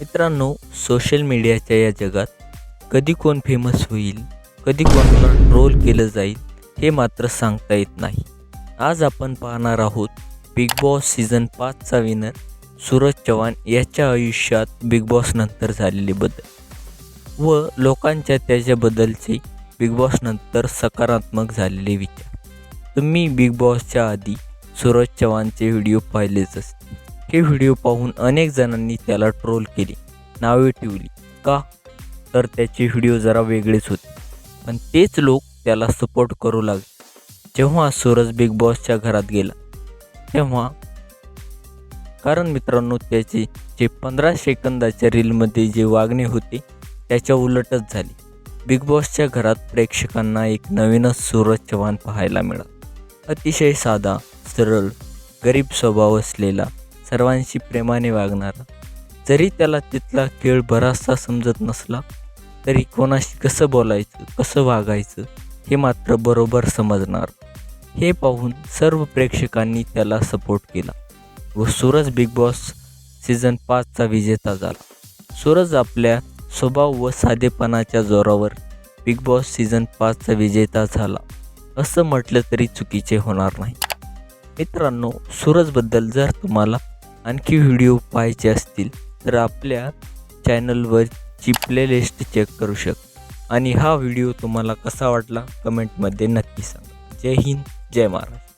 मित्रांनो सोशल मीडियाच्या या जगात कधी कोण फेमस होईल कधी कोणाला ट्रोल केलं जाईल हे मात्र सांगता येत नाही. आज आपण पाहणार आहोत बिग बॉस सीझन पाचचा विनर सूरज चव्हाण याच्या आयुष्यात बिग बॉस नंतर झालेले बदल व लोकांच्या त्याच्याबद्दलचे बिग बॉस नंतर सकारात्मक झालेले विचार. तुम्ही बिग बॉसच्या आधी सूरज चव्हाणचे व्हिडिओ पाहिलेच असतील. हे व्हिडिओ पाहून अनेक जणांनी त्याला ट्रोल केली नावे ठेवली का? तर त्याचे व्हिडिओ जरा वेगळेच होते. पण तेच लोक त्याला सपोर्ट करू लागले. जेव्हा सूरज बिग बॉसच्या घरात गेला तेव्हा कारण मित्रांनो त्याचे जे पंधरा सेकंदाच्या रीलमध्ये जे वागणे होते त्याच्या उलटच झाले. बिग बॉसच्या घरात प्रेक्षकांना एक नवीनच सूरज चव्हाण पाहायला मिळाला. अतिशय साधा सरळ गरीब स्वभाव असलेला सर्वांशी प्रेमाने वागणारा. जरी त्याला तिथला खेळ बराचसा समजत नसला तरी कोणाशी कसं बोलायचं कसं वागायचं हे मात्र बरोबर समजणार. हे पाहून सर्व प्रेक्षकांनी त्याला सपोर्ट केला व सूरज बिग बॉस सीझन पाचचा विजेता झाला. सूरज आपल्या स्वभाव व साधेपणाच्या जोरावर बिग बॉस सीझन पाचचा विजेता झाला असं म्हटलं तरी चुकीचे होणार नाही. मित्रांनो सूरजबद्दल जर तुम्हाला आणखी व्हिडिओ पाहायचे असतील तर आपल्या चॅनलवरची प्लेलिस्ट चेक करू शकता. आणि हा व्हिडिओ तुम्हाला कसा वाटला कमेंटमध्ये नक्की सांगा. जय हिंद जय महाराष्ट्र.